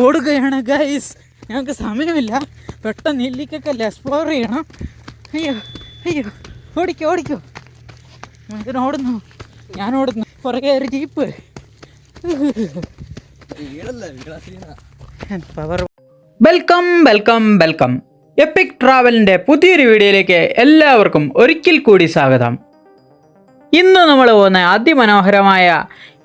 ഓടുകയാണ് ഗൈസ് ഞങ്ങൾക്ക് സമയമില്ല. പെട്ടെന്ന് നെല്ലിക്കൊക്കെ എക്സ്പ്ലോർ ചെയ്യണം. അയ്യോ അയ്യോ. ഓടിക്കോ ഓടിക്കോ. മനുഷ്യൻ ഓടുന്നു. ഞാൻ ഓടുന്നു. പുറകെ ഒരു jeep power welcome welcome welcome epic ട്രാവലിന്റെ പുതിയൊരു വീഡിയോയിലേക്ക് എല്ലാവർക്കും ഒരിക്കൽ കൂടി സ്വാഗതം. ഇന്ന് നമ്മൾ പോകുന്ന അതിമനോഹരമായ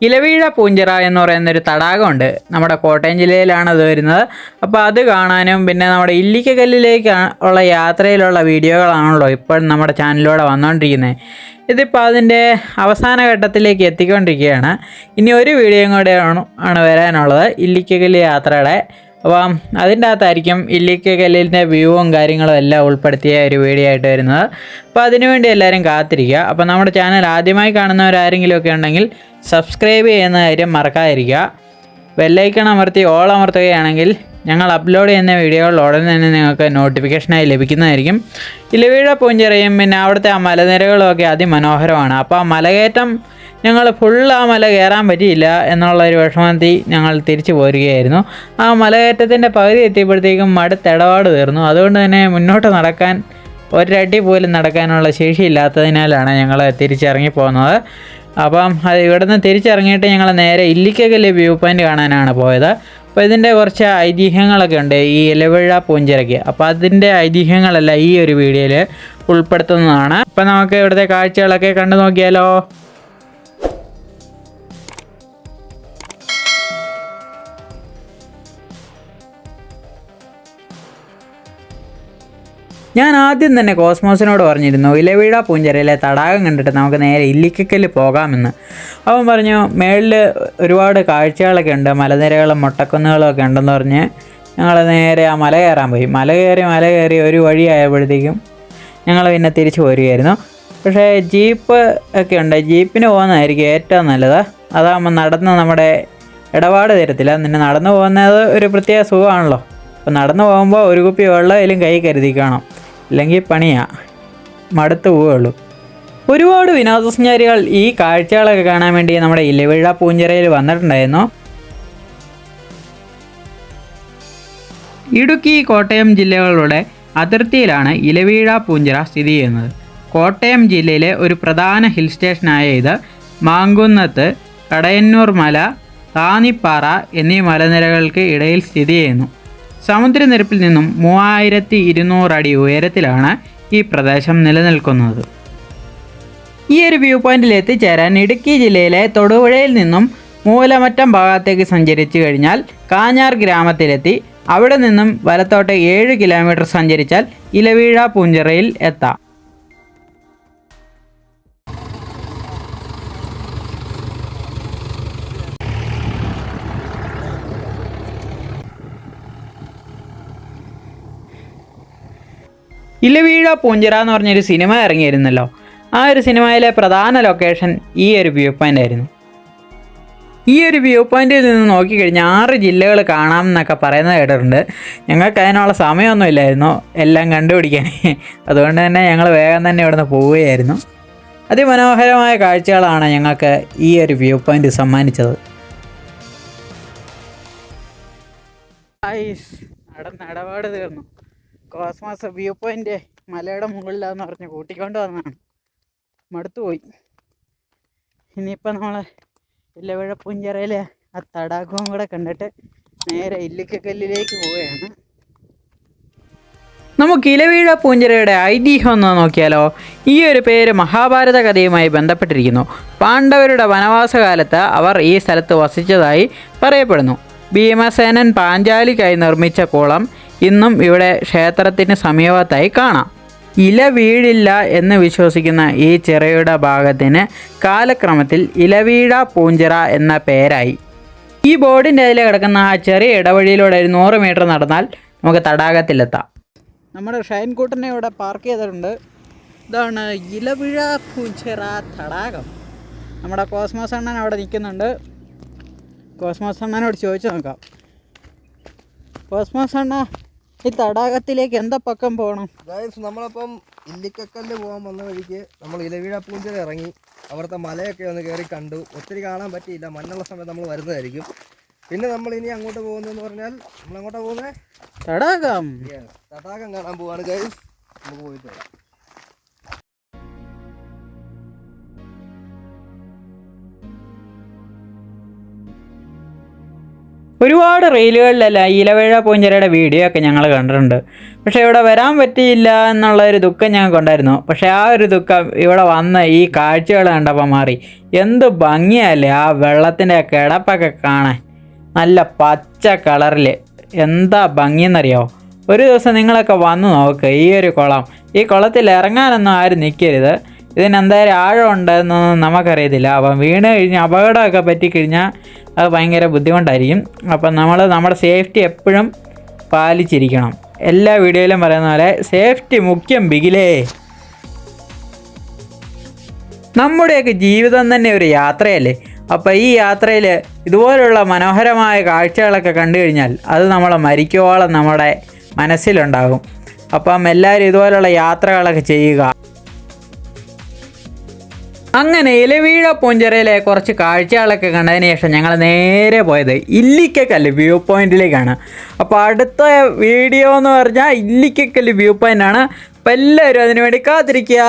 ഇലവീഴ പൂഞ്ചിറ എന്ന് പറയുന്നൊരു തടാകമുണ്ട്. നമ്മുടെ കോട്ടയം ജില്ലയിലാണ് അത് വരുന്നത്. അപ്പോൾ അത് കാണാനും പിന്നെ നമ്മുടെ ഇല്ലിക്കകല്ലിലേക്ക് ഉള്ള യാത്രയിലുള്ള വീഡിയോകളാണല്ലോ ഇപ്പോൾ നമ്മുടെ ചാനലിലൂടെ വന്നുകൊണ്ടിരിക്കുന്നത് ഇതിപ്പോൾ അതിന്റെ അവസാന ഘട്ടത്തിലേക്ക് എത്തിക്കൊണ്ടിരിക്കുകയാണ്. ഇനി ഒരു വീഡിയോയും കൂടെ ആണ് വരാനുള്ളത്. ഇല്ലിക്കകല്ല് യാത്രയുടെ അപ്പം അതിന്റെ അകത്തായിരിക്കും ഇല്ലിക്ക കല്ലിന്റെ വ്യൂവും കാര്യങ്ങളും എല്ലാം ഉൾപ്പെടുത്തിയ ഒരു വീഡിയോ ആയിട്ട് വരുന്നത്. അപ്പോൾ അതിനുവേണ്ടി എല്ലാവരും കാത്തിരിക്കുക. അപ്പോൾ നമ്മുടെ ചാനൽ ആദ്യമായി കാണുന്നവരാരെങ്കിലും ഒക്കെ ഉണ്ടെങ്കിൽ സബ്സ്ക്രൈബ് ചെയ്യുന്ന കാര്യം മറക്കാതിരിക്കുക. ബെല്ലൈക്കൺ അമർത്തി ഓൾ അമർത്തുകയാണെങ്കിൽ ഞങ്ങൾ അപ്ലോഡ് ചെയ്യുന്ന വീഡിയോകൾ ഉടൻ തന്നെ നിങ്ങൾക്ക് നോട്ടിഫിക്കേഷനായി ലഭിക്കുന്നതായിരിക്കും. ഇലവീഴ പൂഞ്ചിറയും പിന്നെ അവിടുത്തെ ആ മലനിരകളും ഒക്കെ അതിമനോഹരമാണ്. അപ്പോൾ ആ മലകയറ്റം ഞങ്ങൾ ഫുൾ ആ മല കയറാൻ പറ്റിയില്ല എന്നുള്ള ഒരു വിഷമത്തിൽ ഞങ്ങൾ തിരിച്ചു പോരുകയായിരുന്നു. ആ മലകയറ്റത്തിന്റെ പകുതി എത്തിയപ്പോഴത്തേക്കും മടുത്തിടപാട് തീർന്നു. അതുകൊണ്ട് തന്നെ മുന്നോട്ട് നടക്കാൻ ഒരടി പോലും നടക്കാനുള്ള ശേഷിയില്ലാത്തതിനാലാണ് ഞങ്ങൾ തിരിച്ചിറങ്ങി പോകുന്നത്. അപ്പം അത് ഇവിടുന്ന് തിരിച്ചിറങ്ങിയിട്ട് ഞങ്ങൾ നേരെ ഇല്ലിക്കകല്ല് വ്യൂ പോയിന്റ് കാണാനാണ് പോയത്. അപ്പോൾ ഇതിന്റെ കുറച്ച് ഐതിഹ്യങ്ങളൊക്കെ ഉണ്ട് ഈ ഇലവിഴ പൂഞ്ചിറയ്ക്ക്. അപ്പോൾ അതിന്റെ ഐതിഹ്യങ്ങളല്ല ഈ ഒരു വീഡിയോയിൽ ഉൾപ്പെടുത്തുന്നതാണ്. അപ്പോൾ നമുക്ക് ഇവിടുത്തെ കാഴ്ചകളൊക്കെ കണ്ടു നോക്കിയാലോ? ഞാൻ ആദ്യം തന്നെ കോസ്മോസിനോട് പറഞ്ഞിരുന്നു ഇലവീഴ പൂഞ്ചരയിലെ തടാകം കണ്ടിട്ട് നമുക്ക് നേരെ ഇല്ലിക്കക്കല്ല് പോകാമെന്ന്. അവൻ പറഞ്ഞു മേളിൽ ഒരുപാട് കാഴ്ചകളൊക്കെ ഉണ്ട് മലനിരകളും മുട്ടക്കുന്നുകളും ഒക്കെ ഉണ്ടെന്ന് പറഞ്ഞ് ഞങ്ങൾ നേരെ ആ മല കയറാൻ പോയി. മല കയറി മല കയറി ഒരു വഴിയായപ്പോഴത്തേക്കും ഞങ്ങൾ പിന്നെ തിരിച്ചു പോരുകയായിരുന്നു. പക്ഷേ ജീപ്പ് ഒക്കെ ഉണ്ട് ജീപ്പിന് പോകുന്നതായിരിക്കും ഏറ്റവും നല്ലത്. അതാകുമ്പോൾ നടന്ന് നമ്മുടെ ഇടപാട് തരത്തില്ല. നിന്നെ നടന്നു പോകുന്നത് ഒരു പ്രത്യേക സുഖമാണല്ലോ. അപ്പോൾ നടന്നു പോകുമ്പോൾ ഒരു കുപ്പി വെള്ളമെങ്കിലും കൈ കരുതി കാണാം ഇല്ലെങ്കിൽ പണിയാ. മടുത്ത് പോവുള്ളൂ ഒരുപാട് വിനോദസഞ്ചാരികൾ ഈ കാഴ്ചകളൊക്കെ കാണാൻ വേണ്ടി നമ്മുടെ ഇലവിഴ പൂഞ്ചിറയിൽ വന്നിട്ടുണ്ടായിരുന്നു. ഇടുക്കി കോട്ടയം ജില്ലകളുടെ അതിർത്തിയിലാണ് ഇലവീഴ പൂഞ്ചിറ സ്ഥിതി ചെയ്യുന്നത്. കോട്ടയം ജില്ലയിലെ ഒരു പ്രധാന ഹിൽ സ്റ്റേഷനായ ഇത് മാങ്കുന്നത്ത് കടയന്നൂർ മല താന്നിപ്പാറ എന്നീ മലനിരകൾക്ക് ഇടയിൽ സ്ഥിതി ചെയ്യുന്നു. സമുദ്രനിരപ്പിൽ നിന്നും മൂവായിരത്തി ഇരുന്നൂറ് അടി ഉയരത്തിലാണ് ഈ പ്രദേശം നിലനിൽക്കുന്നത്. ഈ ഒരു വ്യൂ പോയിന്റിൽ എത്തിച്ചേരാൻ ഇടുക്കി ജില്ലയിലെ തൊടുപുഴയിൽ നിന്നും മൂലമറ്റം ഭാഗത്തേക്ക് സഞ്ചരിച്ചു കഴിഞ്ഞാൽ കാഞ്ഞാർ ഗ്രാമത്തിലെത്തി. അവിടെ നിന്നും വലത്തോട്ട് ഏഴ് കിലോമീറ്റർ സഞ്ചരിച്ചാൽ ഇലവീഴ പൂഞ്ചിറയിൽ എത്താം. ഇലവീഴ പൂഞ്ചിറ എന്ന് പറഞ്ഞൊരു സിനിമ ഇറങ്ങിയിരുന്നല്ലോ. ആ ഒരു സിനിമയിലെ പ്രധാന ലൊക്കേഷൻ ഈ ഒരു വ്യൂ പോയിന്റ് ആയിരുന്നു. ഈ ഒരു വ്യൂ പോയിന്റിൽ നിന്ന് നോക്കിക്കഴിഞ്ഞാൽ ആറ് ജില്ലകൾ കാണാം എന്നൊക്കെ പറയുന്നത് കേട്ടിട്ടുണ്ട്. ഞങ്ങൾക്ക് അതിനുള്ള സമയമൊന്നും ഇല്ലായിരുന്നു. എല്ലാം കണ്ടുപിടിക്കാൻ. അതുകൊണ്ട് തന്നെ ഞങ്ങൾ വേഗം തന്നെ ഇവിടുന്ന് പോവുകയായിരുന്നു. അതിമനോഹരമായ കാഴ്ചകളാണ് ഞങ്ങൾക്ക് ഈ ഒരു വ്യൂ പോയിന്റ് സമ്മാനിച്ചത്. നടപാട് തീർന്നു. കോസ്മോസ് വ്യൂ പോയിന്റ് മലയുടെ മുകളിലാന്ന് പറഞ്ഞ് കൂട്ടിക്കൊണ്ട് വന്നതാണ്. മടുത്തു പോയി. ഇനിയിപ്പോൾ നമ്മൾ ഇല്ലവഴ പുഞ്ചിറയിലെ ആ തടാകവും കൂടെ കണ്ടിട്ട് നേരെ ഇല്ലിക്കക്കല്ലിലേക്ക് പോവുകയാണ്. നമുക്ക് ഇലവീഴ പൂഞ്ചിരയുടെ ഐതിഹ്യം ഒന്ന് നോക്കിയാലോ? ഈ ഒരു പേര് മഹാഭാരത കഥയുമായി ബന്ധപ്പെട്ടിരിക്കുന്നു. പാണ്ഡവരുടെ വനവാസകാലത്ത് അവർ ഈ സ്ഥലത്ത് വസിച്ചതായി പറയപ്പെടുന്നു. ഭീമസേനൻ പാഞ്ചാലിക്കായി നിർമ്മിച്ച കുളം ഇന്നും ഇവിടെ ക്ഷേത്രത്തിന് സമീപത്തായി കാണാം. ഇല വീഴില്ല എന്ന് വിശ്വസിക്കുന്ന ഈ ചിറയുടെ ഭാഗത്തിന് കാലക്രമത്തിൽ ഇലവീഴ പൂഞ്ചിറ എന്ന പേരായി. ഈ ബോർഡിന്റെ അതിൽ കിടക്കുന്ന ആ ചെറിയ ഇടവഴിയിലൂടെ ഒരു നൂറ് മീറ്റർ നടന്നാൽ നമുക്ക് തടാകത്തിലെത്താം. നമ്മുടെ ഷൈൻകൂട്ടനെ ഇവിടെ പാർക്ക് ചെയ്തിട്ടുണ്ട്. ഇതാണ് ഇലവിഴ പൂഞ്ചിറ തടാകം. നമ്മുടെ കോസ്മോസ് അണ്ണൻ അവിടെ നിൽക്കുന്നുണ്ട്. കോസ്മോസ് അണ്ണനോട് ചോദിച്ചു നോക്കാം. കോസ്മോസ് അണ്ണ ഈ തടാകത്തിലേക്ക് എന്താ പക്കം പോകണം അതായത് നമ്മളപ്പം ഇല്ലിക്കക്കല്ല് പോകാൻ വന്ന വഴിക്ക് നമ്മൾ ഇലവീഴ പൂഞ്ചിറ ഇറങ്ങി. അവിടുത്തെ മലയൊക്കെ ഒന്ന് കയറി കണ്ടു. ഒത്തിരി കാണാൻ പറ്റിയില്ല. മഞ്ഞുള്ള സമയത്ത് നമ്മൾ വരുന്നതായിരിക്കും. പിന്നെ നമ്മൾ ഇനി അങ്ങോട്ട് പോകുന്നതെന്ന് പറഞ്ഞാൽ നമ്മൾ അങ്ങോട്ടാണ് പോകുന്നത് തടാകം തടാകം കാണാൻ പോവാണ് ഗൈസ് നമുക്ക് പോയിട്ട് വരാം. ഒരുപാട് റീലുകളിലല്ല ഇലവേഴ പൂഞ്ചരയുടെ വീഡിയോ ഒക്കെ ഞങ്ങൾ കണ്ടിട്ടുണ്ട്. പക്ഷേ ഇവിടെ വരാൻ പറ്റിയില്ല എന്നുള്ള ഒരു ദുഃഖം ഞങ്ങൾക്കുണ്ടായിരുന്നു പക്ഷേ ആ ഒരു ദുഃഖം ഇവിടെ വന്ന ഈ കാഴ്ചകൾ കണ്ടപ്പോൾ മാറി. എന്ത് ഭംഗിയല്ലേ ആ വെള്ളത്തിന്റെ കിടപ്പൊക്കെ കാണാൻ. നല്ല പച്ച കളറിൽ എന്താ ഭംഗിയെന്നറിയോ? ഒരു ദിവസം നിങ്ങളൊക്കെ വന്ന് നോക്ക് ഈ ഒരു കുളം. ഈ കുളത്തിൽ ഇറങ്ങാനൊന്നും ആരും നിൽക്കരുത്. ഇതിനെന്തായാലും ആഴം ഉണ്ടെന്നൊന്നും നമുക്കറിയത്തില്ല. അപ്പം വീണ് കഴിഞ്ഞ് അപകടമൊക്കെ പറ്റിക്കഴിഞ്ഞാൽ അത് ഭയങ്കര ബുദ്ധിമുട്ടായിരിക്കും. അപ്പം നമ്മൾ നമ്മുടെ സേഫ്റ്റി എപ്പോഴും പാലിച്ചിരിക്കണം. എല്ലാ വീഡിയോയിലും പറയുന്ന പോലെ സേഫ്റ്റി മുഖ്യം ബിഗിലേ. നമ്മുടെയൊക്കെ ജീവിതം തന്നെ ഒരു യാത്രയല്ലേ? അപ്പോൾ ഈ യാത്രയിൽ ഇതുപോലുള്ള മനോഹരമായ കാഴ്ചകളൊക്കെ കണ്ടു കഴിഞ്ഞാൽ അത് നമ്മൾ മരിക്കുവോളം നമ്മുടെ മനസ്സിലുണ്ടാകും. അപ്പം എല്ലാവരും ഇതുപോലുള്ള യാത്രകളൊക്കെ ചെയ്യുക. അങ്ങനെ ഇലവീഴ പൂഞ്ചിറയിലെ കുറച്ച് കാഴ്ചകളൊക്കെ കണ്ടതിന് ശേഷം ഞങ്ങൾ നേരെ പോയത് ഇല്ലിക്കക്കല്ല് വ്യൂ പോയിന്റിലേക്കാണ്. അപ്പോൾ അടുത്ത വീഡിയോ എന്ന് പറഞ്ഞാൽ ഇല്ലിക്കക്കല്ല് വ്യൂ പോയിന്റാണ്. ആണ് അപ്പോൾ എല്ലാവരും അതിനുവേണ്ടി കാത്തിരിക്കുക.